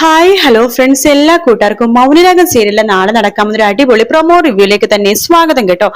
Hi hello friends എല്ലാ കൂട്ടുകാർക്കും മൗനരാഗം സീരിയലിലെ നാളെ നടക്കാവുന്ന ഒരു അടിപൊളി പ്രൊമോ റിവ്യൂലേക്ക് തന്നെ സ്വാഗതം കേട്ടോ.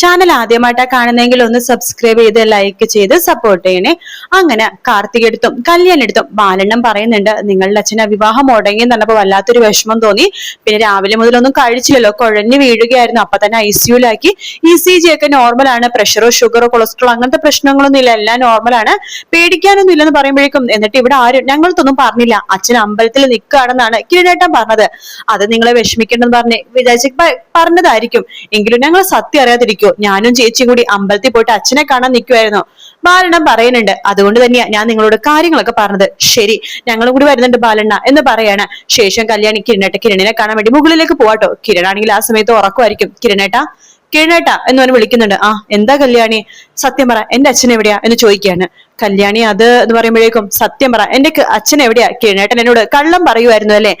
ചാനൽ ആദ്യമായിട്ടാ കാണുന്നെങ്കിൽ ഒന്ന് സബ്സ്ക്രൈബ് ചെയ്ത് ലൈക്ക് ചെയ്ത് സപ്പോർട്ട് ചെയ്യണേ. അങ്ങനെ കാർത്തിക് എടുത്തും കല്യാൺ എടുത്തും ബാലണ്ണം പറയുന്നുണ്ട് നിങ്ങളുടെ അച്ഛനെ വിവാഹം മുടങ്ങി എന്നപ്പോ വല്ലാത്തൊരു വിഷമം തോന്നി. പിന്നെ രാവിലെ മുതലൊന്നും കഴിച്ചില്ലല്ലോ കുഴഞ്ഞു വീഴുകയായിരുന്നു. അപ്പൊ തന്നെ ഐ സിയുലാക്കി ഇ സി ജി ഒക്കെ നോർമലാണ് പ്രഷറോ ഷുഗറോ കൊളസ്ട്രോൾ അങ്ങനത്തെ പ്രശ്നങ്ങളൊന്നും ഇല്ല. എല്ലാം നോർമലാണ് പേടിക്കാനൊന്നും ഇല്ലെന്ന് പറയുമ്പോഴേക്കും എന്നിട്ട് ഇവിടെ ആരും ഞങ്ങൾക്കൊന്നും പറഞ്ഞില്ല. അച്ഛൻ അമ്പലത്തിൽ നിൽക്കുകയാണെന്നാണ് കിരീടേട്ടൻ പറഞ്ഞത്. അത് നിങ്ങളെ വിഷമിക്കണ്ടെന്ന് പറഞ്ഞ് വിചാരിച്ച് പറഞ്ഞതായിരിക്കും. എങ്കിലും ഞങ്ങൾ സത്യം അറിയാതിരിക്കോ. ഞാനും ചേച്ചിയും കൂടി അമ്പലത്തിൽ പോയിട്ട് അച്ഛനെ കാണാൻ നിൽക്കുമായിരുന്നു ബാലണ്ണ പറയുന്നുണ്ട്. അതുകൊണ്ട് തന്നെയാ ഞാൻ നിങ്ങളോട് കാര്യങ്ങളൊക്കെ പറഞ്ഞത്. ശരി ഞങ്ങളും കൂടി വരുന്നുണ്ട് ബാലണ്ണ എന്ന് പറയാണ്. ശേഷം കല്യാണി കിരണേട്ട കിരണിനെ കാണാൻ വേണ്ടി മുകളിലേക്ക് പോവാട്ടോ. കിരണാണെങ്കിൽ ആ സമയത്ത് ഉറക്കുമായിരിക്കും. കിരണേട്ട കിരണേട്ട എന്ന് പറഞ്ഞ് വിളിക്കുന്നുണ്ട്. ആ എന്താ കല്യാണി? സത്യം പറ എന്റെ അച്ഛൻ എവിടെയാ? എന്ന് ചോദിക്കുകയാണ്. കല്യാണി അത് എന്ന് പറയുമ്പോഴേക്കും സത്യം പറ എന്റെ അച്ഛൻ എവിടെയാ? കേണേട്ടൻ എന്നോട് കള്ളം പറയുമായിരുന്നു അല്ലെ?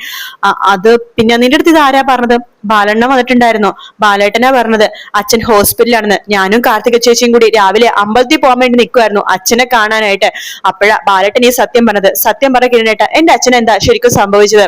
അത് പിന്നെ നിന്റെ അടുത്ത് ഇത് ആരാ പറഞ്ഞത്? ബാലണ്ണ വന്നിട്ടുണ്ടായിരുന്നോ. ബാലേട്ടനാ പറഞ്ഞത്. അച്ഛൻ ഹോസ്പിറ്റലാണെന്ന് ഞാനും കാർത്തിക ചേച്ചിയും കൂടി രാവിലെ അമ്പലത്തിൽ പോകാൻ വേണ്ടി നിൽക്കുമായിരുന്നു അച്ഛനെ കാണാനായിട്ട്. അപ്പോഴാ ബാലേട്ടൻ ഈ സത്യം പറഞ്ഞത്. സത്യം പറ കിരണേട്ട എന്റെ അച്ഛൻ എന്താ ശരിക്കും സംഭവിച്ചത്?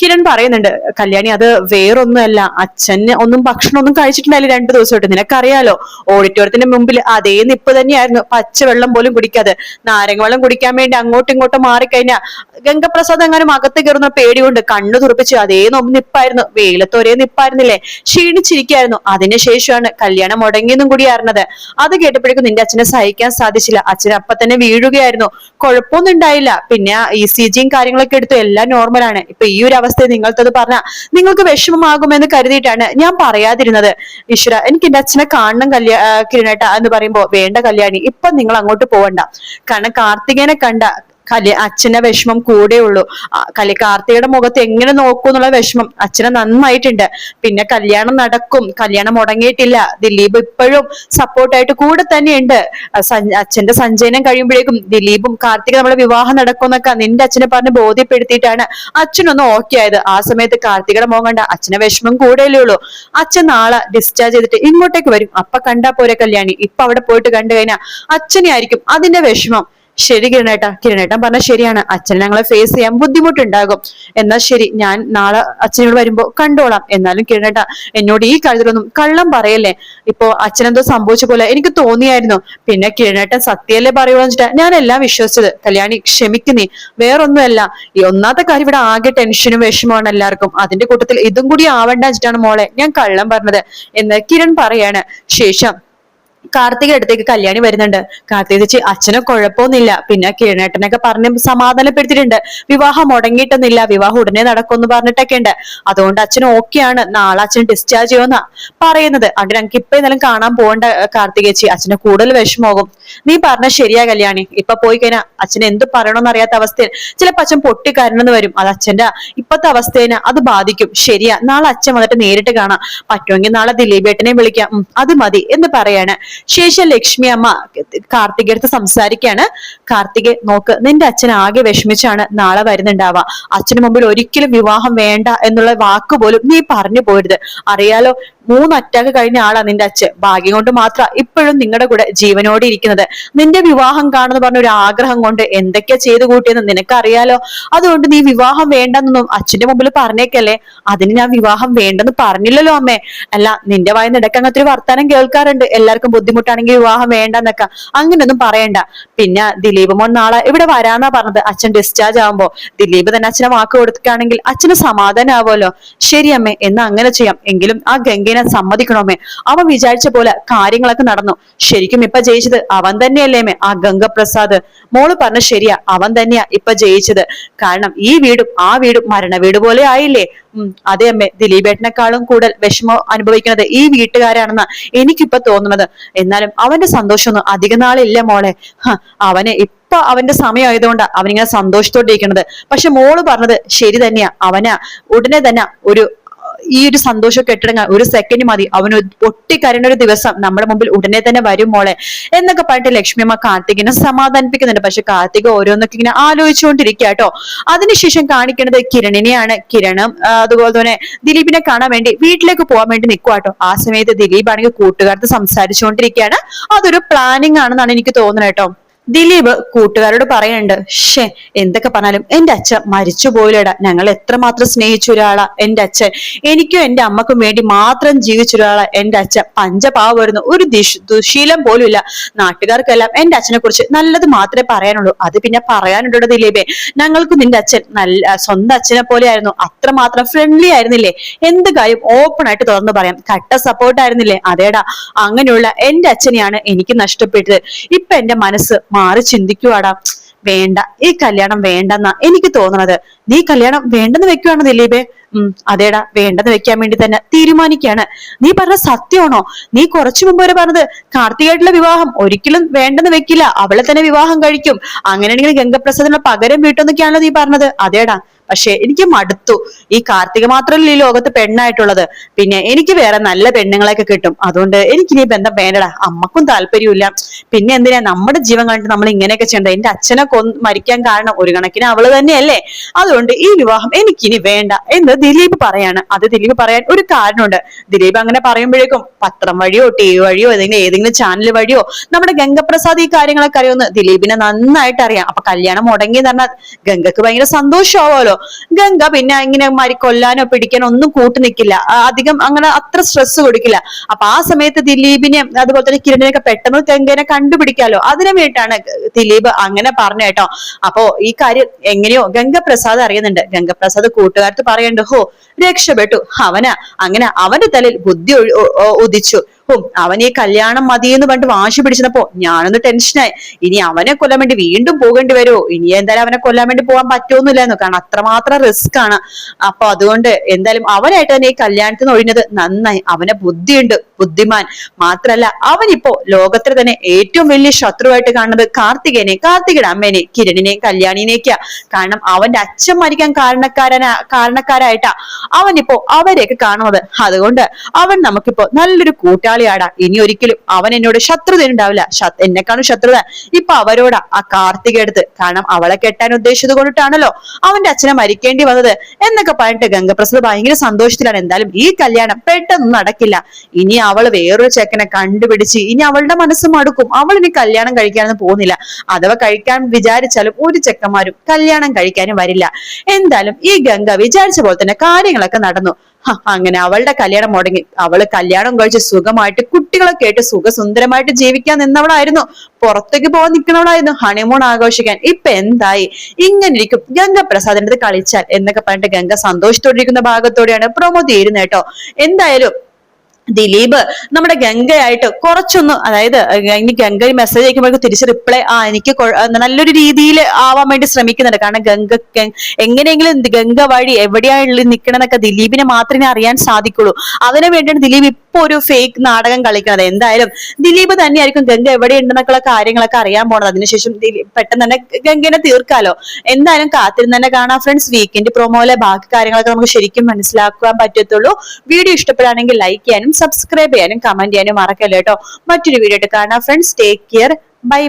കിരൺ പറയുന്നുണ്ട് കല്യാണി അത് വേറൊന്നുമല്ല. അച്ഛന് ഒന്നും ഭക്ഷണം ഒന്നും കഴിച്ചിട്ടുണ്ടായില്ല രണ്ടു ദിവസമായിട്ട്? നിനക്കറിയാലോ ഓഡിറ്റോറിയത്തിന്റെ മുമ്പിൽ അതേ നിപ്പ് തന്നെയായിരുന്നു. പച്ചവെള്ളം പോലും കുടിക്കാതെ. നാരങ്ങ വെള്ളം കുടിക്കാൻ വേണ്ടി അങ്ങോട്ടും ഇങ്ങോട്ടും മാറിക്കഴിഞ്ഞാൽ ഗംഗപ്രസാദ് എങ്ങാനും അകത്ത് കയറുന്ന പേടി കൊണ്ട് കണ്ണു തുറപ്പിച്ചു അതേ നിപ്പായിരുന്നു. വെയിലത്ത് ഒരേ നിപ്പായിരുന്നില്ലേ? ക്ഷീണിച്ചിരിക്കായിരുന്നു. അതിനുശേഷമാണ് കല്യാണം മുടങ്ങിയെന്നും കൂടി അറിഞ്ഞത്. അത് കേട്ടപ്പോഴേക്കും നിന്റെ അച്ഛനെ സഹിക്കാൻ സാധിച്ചില്ല. അച്ഛൻ അപ്പൊ തന്നെ വീഴുകയായിരുന്നു. കുഴപ്പമൊന്നും ഉണ്ടായില്ല. പിന്നെ ഇ സി ജിയും കാര്യങ്ങളൊക്കെ എടുത്തു. എല്ലാം നോർമലാണ് ഇപ്പൊ ഈ ഒരു അവസ്ഥയിൽ നിങ്ങൾക്കത് പറഞ്ഞ നിങ്ങൾക്ക് വിഷമമാകുമെന്ന് കരുതിയിട്ടാണ് ഞാൻ പറയാതിരുന്നത്. ഈശ്വര എനിക്ക് എന്റെ അച്ഛനെ കാണണം കല്യാ കിരണേട്ട എന്ന് പറയുമ്പോ വേണ്ട കല്യാണി ഇപ്പൊ നിങ്ങൾ അങ്ങോട്ട് പോവണ്ട. കാരണം കാർത്തികേനെ കണ്ട കല്യ അച്ഛന്റെ വിഷമം കൂടെ കലി കാർത്തികയുടെ മുഖത്ത് എങ്ങനെ നോക്കൂ എന്നുള്ള വിഷമം അച്ഛന് നന്നായിട്ടുണ്ട്. പിന്നെ കല്യാണം നടക്കും കല്യാണം മുടങ്ങിയിട്ടില്ല. ദിലീപ് ഇപ്പോഴും സപ്പോർട്ടായിട്ട് കൂടെ തന്നെയുണ്ട്. അച്ഛന്റെ സഞ്ചയനം കഴിയുമ്പോഴേക്കും ദിലീപും കാർത്തിക നമ്മളെ വിവാഹം നടക്കുമെന്നൊക്കെ നിന്റെ അച്ഛനെ പറഞ്ഞ് ബോധ്യപ്പെടുത്തിയിട്ടാണ് അച്ഛനൊന്ന് ഓക്കെ ആയത്. ആ സമയത്ത് കാർത്തികയുടെ മോൻ കണ്ട അച്ഛനെ വിഷമം കൂടെയല്ലേ ഉള്ളൂ. അച്ഛൻ നാളെ ഡിസ്ചാർജ് ചെയ്തിട്ട് ഇങ്ങോട്ടേക്ക് വരും. അപ്പൊ കണ്ടാ പോരെ കല്യാണി? ഇപ്പൊ അവിടെ പോയിട്ട് കണ്ടു കഴിഞ്ഞാൽ അച്ഛനെ ആയിരിക്കും അതിന്റെ വിഷമം. ശരി കിരണേട്ടാ കിരണേട്ടൻ പറഞ്ഞ ശരിയാണ്. അച്ഛൻ ഞങ്ങളെ ഫേസ് ചെയ്യാൻ ബുദ്ധിമുട്ടുണ്ടാകും. എന്നാ ശരി ഞാൻ നാളെ അച്ഛനോട് വരുമ്പോ കണ്ടോളാം. എന്നാലും കിരണേട്ട എന്നോട് ഈ കാര്യത്തിലൊന്നും കള്ളം പറയല്ലേ? ഇപ്പോ അച്ഛനെന്തോ സംഭവിച്ച പോലെ എനിക്ക് തോന്നിയായിരുന്നു. പിന്നെ കിരണേട്ടൻ സത്യല്ലേ പറയുള്ളൂ വെച്ചിട്ടാ ഞാൻ എല്ലാം വിശ്വസിച്ചത്. കല്യാണി ക്ഷമിക്കുന്നേ. വേറൊന്നുമല്ല. ഈ ഒന്നാമത്തെ കാര്യം ഇവിടെ ആകെ ടെൻഷനും വിഷമമാണ് എല്ലാവർക്കും. അതിന്റെ കൂട്ടത്തിൽ ഇതും കൂടി ആവണ്ട വെച്ചിട്ടാണ് മോളെ ഞാൻ കള്ളം പറഞ്ഞത്. എന്ന് കിരൺ പറയാണ്. ശേഷം കാർത്തിക അടുത്തേക്ക് കല്യാണി വരുന്നുണ്ട്. കാർത്തിക ചേച്ചി അച്ഛന് കുഴപ്പമൊന്നുമില്ല. പിന്നെ കിരണേട്ടനൊക്കെ പറഞ്ഞ് സമാധാനപ്പെടുത്തിയിട്ടുണ്ട്. വിവാഹം മുടങ്ങിയിട്ടൊന്നുമില്ല. വിവാഹം ഉടനെ നടക്കുമെന്ന് പറഞ്ഞിട്ടൊക്കെ ഉണ്ട്. അതുകൊണ്ട് അച്ഛൻ ഓക്കെയാണ് നാളെ അച്ഛൻ ഡിസ്ചാർജ് ചെയ്യുമെന്നാ പറയുന്നത്. അതുകൊണ്ട് ഞങ്ങൾക്ക് ഇപ്പൊ എന്തായാലും കാണാൻ പോകണ്ട കാർത്തിക ചേച്ചി. അച്ഛന് കൂടുതൽ വിഷമമാകും. നീ പറഞ്ഞ ശരിയാ കല്യാണി. ഇപ്പൊ പോയി കഴിഞ്ഞാൽ അച്ഛൻ എന്ത് പറയണമെന്ന് അറിയാത്ത അവസ്ഥയിൽ ചിലപ്പോ അച്ഛൻ പൊട്ടിക്കരണെന്ന് വരും. അത് അച്ഛന്റെ ഇപ്പത്തെ അവസ്ഥേനെ അത് ബാധിക്കും. ശരിയാ. നാളെ അച്ഛൻ വന്നിട്ട് നേരിട്ട് കാണാം. പറ്റുമെങ്കിൽ നാളെ ദിലീപേട്ടനെ വിളിക്കാം. അത് മതി എന്ന് പറയാണ്. ശേഷം ലക്ഷ്മി അമ്മ കാർത്തിക അടുത്ത് സംസാരിക്കാണ് കാർത്തിക് നോക്ക് നിന്റെ അച്ഛൻ ആകെ വിഷമിച്ചാണ് നാളെ വരുന്നുണ്ടാവുക. അച്ഛന് മുമ്പിൽ ഒരിക്കലും വിവാഹം വേണ്ട എന്നുള്ള വാക്ക് പോലും നീ പറഞ്ഞു പോരുത്. അറിയാലോ മൂന്ന് അറ്റാക്ക് കഴിഞ്ഞ ആളാ നിന്റെ അച്ഛൻ. ഭാഗ്യം കൊണ്ട് മാത്രം ഇപ്പോഴും നിങ്ങളുടെ കൂടെ ജീവനോടെ ഇരിക്കുന്നത്. നിന്റെ വിവാഹം കാണുന്ന പറഞ്ഞ ഒരു ആഗ്രഹം കൊണ്ട് എന്തൊക്കെയാ ചെയ്തു കൂട്ടിയെന്ന് നിനക്കറിയാലോ? അതുകൊണ്ട് നീ വിവാഹം വേണ്ടെന്നൊന്നും അച്ഛന്റെ മുമ്പിൽ പറഞ്ഞേക്കല്ലേ? അതിന് ഞാൻ വിവാഹം വേണ്ടെന്ന് പറഞ്ഞില്ലല്ലോ അമ്മേ. അല്ല നിന്റെ വായ ഇടയ്ക്ക് അങ്ങനത്തെ ഒരു വർത്താനം കേൾക്കാറുണ്ട്. എല്ലാവർക്കും ബുദ്ധിമുട്ടാണെങ്കിൽ വിവാഹം വേണ്ടെന്നൊക്കെ അങ്ങനെയൊന്നും പറയണ്ട. പിന്നെ ദിലീപ് മോൻ നാളെ ഇവിടെ വരാന്നാ പറഞ്ഞത്. അച്ഛൻ ഡിസ്ചാർജ് ആവുമ്പോ. ദിലീപ് തന്നെ അച്ഛനെ വാക്ക് കൊടുക്കുകയാണെങ്കിൽ അച്ഛന് സമാധാനമാവുമല്ലോ ശരി അമ്മേ എന്നാ അങ്ങനെ ചെയ്യാം. എങ്കിലും ആ ഗംഗേനെ സമ്മതിക്കണമേ. അവൻ വിചാരിച്ച പോലെ കാര്യങ്ങളൊക്കെ നടന്നു. ശരിക്കും ഇപ്പൊ ജയിച്ചത് അവൻ തന്നെയല്ലേ മേ ആ ഗംഗപ്രസാദ്. മോൾ പറഞ്ഞ ശരിയാ. അവൻ തന്നെയാ ഇപ്പൊ ജയിച്ചത്. കാരണം ഈ വീടും ആ വീടും മരണ വീട് പോലെ ആയില്ലേ? അതെ അമ്മേ. ദിലീപേട്ടനെക്കാളും കൂടുതൽ വിഷമം അനുഭവിക്കുന്നത് ഈ വീട്ടുകാരാണെന്ന് എനിക്കിപ്പൊ തോന്നുന്നത്. എന്നാലും അവന്റെ സന്തോഷമൊന്നും അധിക നാളില്ല മോളെ. അവനെ ഇപ്പൊ അവന്റെ സമയമായതുകൊണ്ട് അവനിങ്ങനെ സന്തോഷത്തോടെ ഇരിക്കുന്നത്. പക്ഷെ മോൾ പറഞ്ഞത് ശരി തന്നെയാ. അവന് ഉടനെ തന്നെ ഒരു ഈ ഒരു സന്തോഷം കെട്ടിടങ്ങാൻ ഒരു സെക്കൻഡ് മതി. അവന് ഒട്ടിക്കരണ്ട ഒരു ദിവസം നമ്മുടെ മുമ്പിൽ ഉടനെ തന്നെ വരും മോളെ എന്നൊക്കെ പറഞ്ഞിട്ട് ലക്ഷ്മിയമ്മ കാർത്തികിനെ സമാധാനിപ്പിക്കുന്നുണ്ട്. പക്ഷെ കാർത്തിക ഓരോന്നൊക്കെ ഇങ്ങനെ ആലോചിച്ചുകൊണ്ടിരിക്കുക കേട്ടോ. അതിനുശേഷം കാണിക്കുന്നത് കിരണിനെയാണ്. കിരണം അതുപോലെ തന്നെ ദിലീപിനെ കാണാൻ വേണ്ടി വീട്ടിലേക്ക് പോകാൻ വേണ്ടി നിൽക്കുക കേട്ടോ. ആ സമയത്ത് ദിലീപ് ആണെങ്കിൽ കൂട്ടുകാർക്ക് സംസാരിച്ചുകൊണ്ടിരിക്കുകയാണ്. അതൊരു പ്ലാനിങ് ആണെന്നാണ് എനിക്ക് തോന്നുന്നത് കേട്ടോ. ദിലീപ് കൂട്ടുകാരോട് പറയുന്നുണ്ട് ഷേ എന്തൊക്കെ പറഞ്ഞാലും എന്റെ അച്ഛൻ മരിച്ചു പോയില്ലടാ. ഞങ്ങൾ എത്രമാത്രം സ്നേഹിച്ച ഒരാളാ എന്റെ അച്ഛൻ. എനിക്കും എന്റെ അമ്മക്കും വേണ്ടി മാത്രം ജീവിച്ച ഒരാളാ എന്റെ അച്ഛൻ. പഞ്ചപാവായിരുന്നു ഒരു ദിശ ദുശീലം പോലും ഇല്ല നാട്ടുകാർക്കെല്ലാം എന്റെ അച്ഛനെ കുറിച്ച് നല്ലത് മാത്രമേ പറയാനുള്ളൂ. അത് പിന്നെ പറയാനുണ്ടോ ദിലീപേ? ഞങ്ങൾക്ക് നിന്റെ അച്ഛൻ നല്ല സ്വന്തം അച്ഛനെ പോലെ ആയിരുന്നു അത്രമാത്രം ഫ്രണ്ട്ലി ആയിരുന്നില്ലേ? എന്ത് കാര്യം ഓപ്പൺ ആയിട്ട് തുറന്നു പറയാം. കട്ട സപ്പോർട്ട് ആയിരുന്നില്ലേ? അതേടാ. അങ്ങനെയുള്ള എന്റെ അച്ഛനെയാണ് എനിക്ക് നഷ്ടപ്പെട്ടത്. ഇപ്പൊ എന്റെ മനസ്സ് മാറി ചിന്തിക്കുവാടാ. വേണ്ട ഈ കല്യാണം വേണ്ടെന്നാ എനിക്ക് തോന്നണത്. നീ കല്യാണം വേണ്ടെന്ന് വെക്കുവാണ് ദിലീപേ? ഉം അതേടാ വേണ്ടെന്ന് വെക്കാൻ വേണ്ടി തന്നെ തീരുമാനിക്കാണ്. നീ പറഞ്ഞ സത്യമാണോ? നീ കുറച്ചു മുമ്പ് വരെ പറഞ്ഞത് കാർത്തികായിട്ടുള്ള വിവാഹം ഒരിക്കലും വേണ്ടെന്ന് വെക്കില്ല. അവളെ തന്നെ വിവാഹം കഴിക്കും. അങ്ങനെയാണെങ്കിൽ ഗംഗപ്രസാദിനുള്ള പകരം വീട്ടെന്നൊക്കെയാണല്ലോ നീ പറഞ്ഞത്. അതേടാ പക്ഷെ എനിക്ക് മടുത്തു. ഈ കാർത്തിക മാത്രമല്ല ഈ ലോകത്ത് പെണ്ണായിട്ടുള്ളത്. പിന്നെ എനിക്ക് വേറെ നല്ല പെണ്ണുങ്ങളെയൊക്കെ കിട്ടും. അതുകൊണ്ട് എനിക്ക് ഇനി ബന്ധം വേണ്ട അമ്മക്കും താല്പര്യമില്ല പിന്നെ എന്തിനാ? നമ്മുടെ ജീവൻ കണ്ടിട്ട് നമ്മൾ ഇങ്ങനെയൊക്കെ ചെയ്യണ്ട എന്റെ അച്ഛനെ കൊ മരിക്കാൻ കാരണം ഒരു കണക്കിന് അവൾ തന്നെയല്ലേ? അതുകൊണ്ട് ഈ വിവാഹം എനിക്കിനി വേണ്ട എന്ന് ദിലീപ് പറയാണ്. അത് ദിലീപ് പറയാൻ ഒരു കാരണമുണ്ട്. ദിലീപ് അങ്ങനെ പറയുമ്പോഴേക്കും പത്രം വഴിയോ ടി വി വഴിയോ ഏതെങ്കിലും ഏതെങ്കിലും ചാനൽ വഴിയോ നമ്മുടെ ഗംഗപ്രസാദ് ഈ കാര്യങ്ങളൊക്കെ അറിയുമെന്ന് ദിലീപിനെ നന്നായിട്ട് അറിയാം. അപ്പൊ കല്യാണം മുടങ്ങി എന്ന് പറഞ്ഞാൽ ഗംഗക്ക് ഭയങ്കര സന്തോഷമാവുമല്ലോ. ഗംഗ പിന്നെ ഇങ്ങനെ മാറി കൊല്ലാനോ പിടിക്കാനോ ഒന്നും കൂട്ടു നിൽക്കില്ല അധികം അങ്ങനെ അത്ര സ്ട്രെസ് കൊടുക്കില്ല. അപ്പൊ ആ സമയത്ത് ദിലീപിനെ അതുപോലെ തന്നെ കിരണിനെയൊക്കെ പെട്ടെന്ന് ഗംഗനെ കണ്ടുപിടിക്കാലോ. അതിനു വേണ്ടിയിട്ടാണ് ദിലീപ് അങ്ങനെ പറഞ്ഞു കേട്ടോ. അപ്പോ ഈ കാര്യം എങ്ങനെയോ ഗംഗപ്രസാദ് അറിയുന്നുണ്ട്. ഗംഗപ്രസാദ് കൂട്ടുകാർക്ക് പറയണ്ട് ഹോ രക്ഷപ്പെട്ടു. അവനാ അങ്ങനെ അവന്റെ തലയിൽ ബുദ്ധി ഉദിച്ചു. അവൻ ഈ കല്യാണം മതി എന്ന് പറഞ്ഞിട്ട് വാശി പിടിച്ചപ്പോ ഞാനൊന്ന് ടെൻഷനായി ഇനി അവനെ കൊല്ലാൻ വേണ്ടി വീണ്ടും പോകേണ്ടി വരുമോ ഇനി എന്തായാലും അവനെ കൊല്ലാൻ വേണ്ടി പോകാൻ പറ്റുമെന്നില്ലായിരുന്നു കാരണം അത്രമാത്രം റിസ്ക് ആണ്. അപ്പൊ അതുകൊണ്ട് എന്തായാലും അവനായിട്ട് തന്നെ ഈ കല്യാണത്തിൽ നിന്ന് ഒഴിഞ്ഞത് നന്നായി. അവനെ ബുദ്ധിയുണ്ട് ബുദ്ധിമാൻ. മാത്രല്ല അവനിപ്പോ ലോകത്തിൽ തന്നെ ഏറ്റവും വലിയ ശത്രുവായിട്ട് കാണുന്നത് കാർത്തികേനെ കാർത്തികയുടെ അമ്മേനെ കിരണിനെ കല്യാണിനെയൊക്കെയാ. കാരണം അവന്റെ അച്ഛൻ മരിക്കാൻ കാരണക്കാരനാ കാരണക്കാരായിട്ടാ അവനിപ്പോ അവരെയൊക്കെ കാണുന്നത്. അതുകൊണ്ട് അവൻ നമുക്കിപ്പോ നല്ലൊരു കൂട്ടാളിയാടാ. ഇനി ഒരിക്കലും അവൻ എന്നോട് ശത്രുത ഉണ്ടാവില്ല. എന്നെക്കാണും ശത്രുത ഇപ്പൊ അവരോടാ ആ കാർത്തിക എടുത്ത് കാരണം അവളെ കെട്ടാൻ ഉദ്ദേശിച്ചത് കൊണ്ടിട്ടാണല്ലോ അവന്റെ അച്ഛനെ മരിക്കേണ്ടി വന്നത് എന്നൊക്കെ പറഞ്ഞിട്ട് ഗംഗപ്രസാദ് ഭയങ്കര സന്തോഷത്തിലാണ്. എന്തായാലും ഈ കല്യാണം പെട്ടെന്ന് നടക്കില്ല. ഇനി അവൾ വേറൊരു ചെക്കനെ കണ്ടുപിടിച്ച് ഇനി അവളുടെ മനസ്സ് മടുക്കും. അവൾ ഇനി കല്യാണം കഴിക്കാനൊന്നും പോകുന്നില്ല. അഥവാ കഴിക്കാൻ വിചാരിച്ചാലും ഒരു ചെക്കന്മാരും കല്യാണം കഴിക്കാനും വരില്ല. എന്തായാലും ഈ ഗംഗ വിചാരിച്ച പോലെ തന്നെ കാര്യങ്ങളൊക്കെ നടന്നു. അങ്ങനെ അവളുടെ കല്യാണം മുടങ്ങി. അവൾ കല്യാണം കഴിച്ച് സുഖമായിട്ട് കുട്ടികളൊക്കെ കേട്ട് സുഖസുന്ദരമായിട്ട് ജീവിക്കാൻ നിന്നവളായിരുന്നു. പുറത്തേക്ക് പോകാൻ നിൽക്കുന്നവളായിരുന്നു. ഹണിമൂൺ ആഘോഷിക്കാൻ. ഇപ്പൊ എന്തായി? ഇങ്ങനെ ഇരിക്കും. ഗംഗ പ്രസാദിന്റെ കളിച്ചാൽ എന്നൊക്കെ പറഞ്ഞിട്ട് ഗംഗ സന്തോഷത്തോടെ ഇരിക്കുന്ന ഭാഗത്തോടെയാണ് പ്രൊമോ തീരുന്നേട്ടോ എന്തായാലും ദിലീപ് നമ്മുടെ ഗംഗയായിട്ട് കുറച്ചൊന്ന് അതായത് ഇനി ഗംഗ മെസ്സേജ് അയക്കുമ്പോഴേക്കും തിരിച്ച് റിപ്ലൈ ആ എനിക്ക് നല്ലൊരു രീതിയിൽ ആവാൻ വേണ്ടി ശ്രമിക്കുന്നുണ്ട്. കാരണം ഗംഗ എങ്ങനെയെങ്കിലും ഗംഗ വഴി എവിടെയാണ് നിൽക്കണമെന്നൊക്കെ ദിലീപിനെ മാത്രമേ അറിയാൻ സാധിക്കുള്ളൂ. അതിനു വേണ്ടിയാണ് ദിലീപ് ഇപ്പൊ ഒരു ഫേക്ക് നാടകം കളിക്കുന്നത് എന്തായാലും ദിലീപ് തന്നെയായിരിക്കും ഗംഗ എവിടെ ഉണ്ടെന്നൊക്കെയുള്ള കാര്യങ്ങളൊക്കെ അറിയാൻ പോണത്. അതിനുശേഷം പെട്ടെന്ന് തന്നെ ഗംഗനെ തീർക്കാലോ. എന്തായാലും കാത്തിരുന്ന് തന്നെ കാണാം ഫ്രണ്ട്സ് വീക്കെൻഡ് പ്രൊമോയിലെ ബാക്കി കാര്യങ്ങളൊക്കെ നമുക്ക് ശരിക്കും മനസ്സിലാക്കാൻ പറ്റത്തുള്ളൂ. വീഡിയോ ഇഷ്ടപ്പെടുകയാണെങ്കിൽ ലൈക്ക് ചെയ്യാനും സബ്സ്ക്രൈബ് ചെയ്യാനും കമന്റ് ചെയ്യാനും മറക്കല്ലേട്ടോ മറ്റൊരു വീഡിയോ കാണാം. Friends take care bye bye